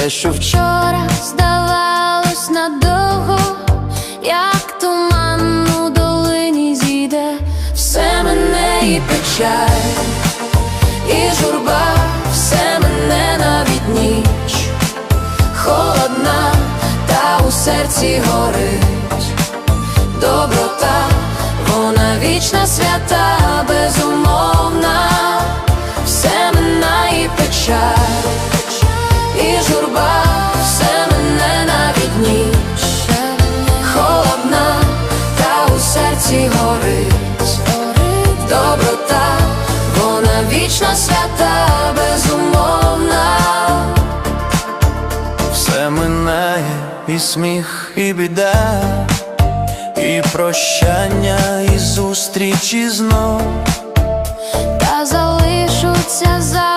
те, що вчора здавалось надовго, як туман у долині зійде, все мене і печаль, і журба, все мене навіть ніч, холодна, та у серці горить, доброта, вона вічна, свята, безумовна, серці горить, доброта, вона вічна, свята, безумовна. все минає, і сміх, і біда, і прощання, і зустрічі знов. Та залишуться слова.